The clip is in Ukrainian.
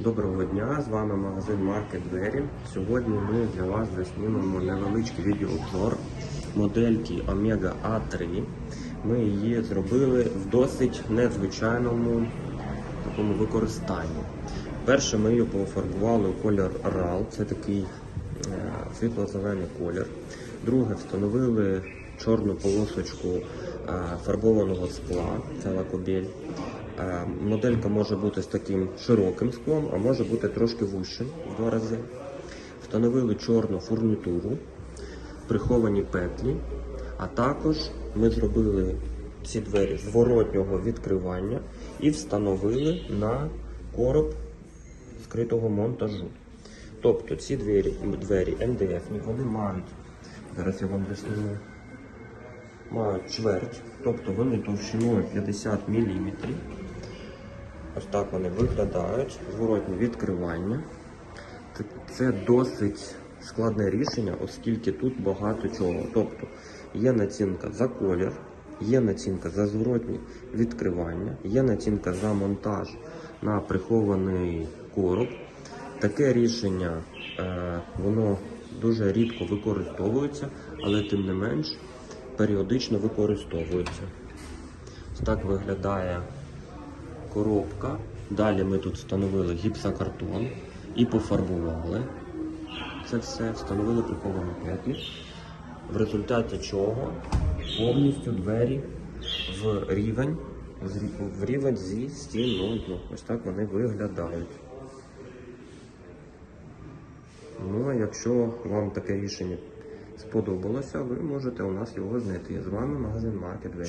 Доброго дня, з вами магазин Маркет Двері. Сьогодні ми для вас заснімемо невеличкий відеообзор модельки Omega A3. Ми її зробили в досить незвичайному такому використанні. Перше ми її пофарбували у колір RAL, це такий е, світло-зелений колір. Друге, встановили чорну полосочку е, фарбованого скла, це лакобель. Е, Моделька може бути з таким широким склом, а може бути трошки вужчим в два рази. Встановили чорну фурнітуру, приховані петлі, а також ми зробили ці двері зворотнього відкривання і встановили на короб скритого монтажу. Тобто ці двері, двері МДФ, вони мають, зараз я вам досніму, мають чверть, тобто вони товщиною 50 мм. Ось так вони виглядають, зворотні відкривання. Це досить складне рішення, оскільки тут багато чого. Тобто є націнка за колір, є націнка за зворотні відкривання, є націнка за монтаж на прихований короб. Таке рішення е, воно дуже рідко використовується, але тим не менш періодично використовується. Ось так виглядає коробка. Далі ми тут встановили гіпсокартон і пофарбували. Це все встановили приховані петлі. В результаті чого повністю двері в рівень, в рівень зі стіною. Ось так вони виглядають. Ну а якщо вам таке рішення сподобалося, ви можете у нас його знайти. З вами магазин Маркет Двері.